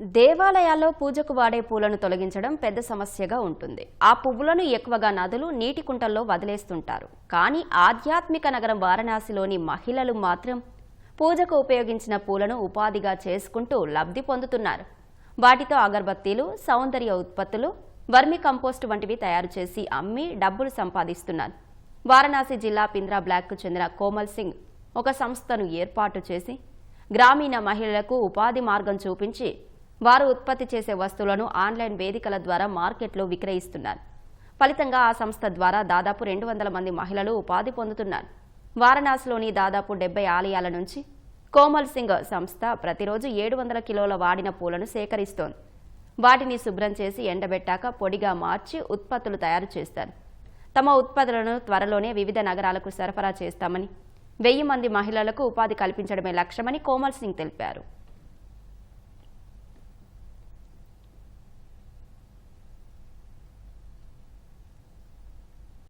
దేవాలయాల్లో పూజకు వాడే పూలను తొలగించడం పెద్ద సమస్యగా ఉంటుంది. ఆ పువ్వులను ఎక్కువగా నదులు నీటి కుంటల్లో వదిలేస్తుంటారు. కానీ ఆధ్యాత్మిక నగరం వారణాసిలోని మహిళలు మాత్రం పూజకు ఉపయోగించిన పూలను ఉపాధిగా చేసుకుంటూ లబ్ధి పొందుతున్నారు. వాటితో అగరబత్తీలు సౌందర్య ఉత్పత్తులు వర్మి కంపోస్ట్ వంటివి తయారు చేసి అమ్మి డబ్బులు సంపాదిస్తున్నారు. వారణాసి జిల్లా పింద్రా బ్లాక్కు చెందిన కోమల్ సింగ్ ఒక సంస్థను ఏర్పాటు చేసి గ్రామీణ మహిళలకు ఉపాధి మార్గం చూపించి వారు ఉత్పత్తి చేసే వస్తువులను ఆన్లైన్ వేదికల ద్వారా మార్కెట్లో విక్రయిస్తున్నారు. ఫలితంగా ఆ సంస్థ ద్వారా దాదాపు రెండు వందల మంది మహిళలు ఉపాధి పొందుతున్నారు. వారణాసిలోని దాదాపు డెబ్బై ఆలయాల నుంచి కోమల్ సింగ్ సంస్థ ప్రతిరోజు ఏడు వందల కిలోల వాడిన పూలను సేకరిస్తోంది. వాటిని శుభ్రం చేసి ఎండబెట్టాక పొడిగా మార్చి ఉత్పత్తులు తయారు చేస్తారు. తమ ఉత్పత్తులను త్వరలోనే వివిధ నగరాలకు సరఫరా చేస్తామని వెయ్యి మంది మహిళలకు ఉపాధి కల్పించడమే లక్ష్యమని కోమల్ సింగ్ తెలిపారు.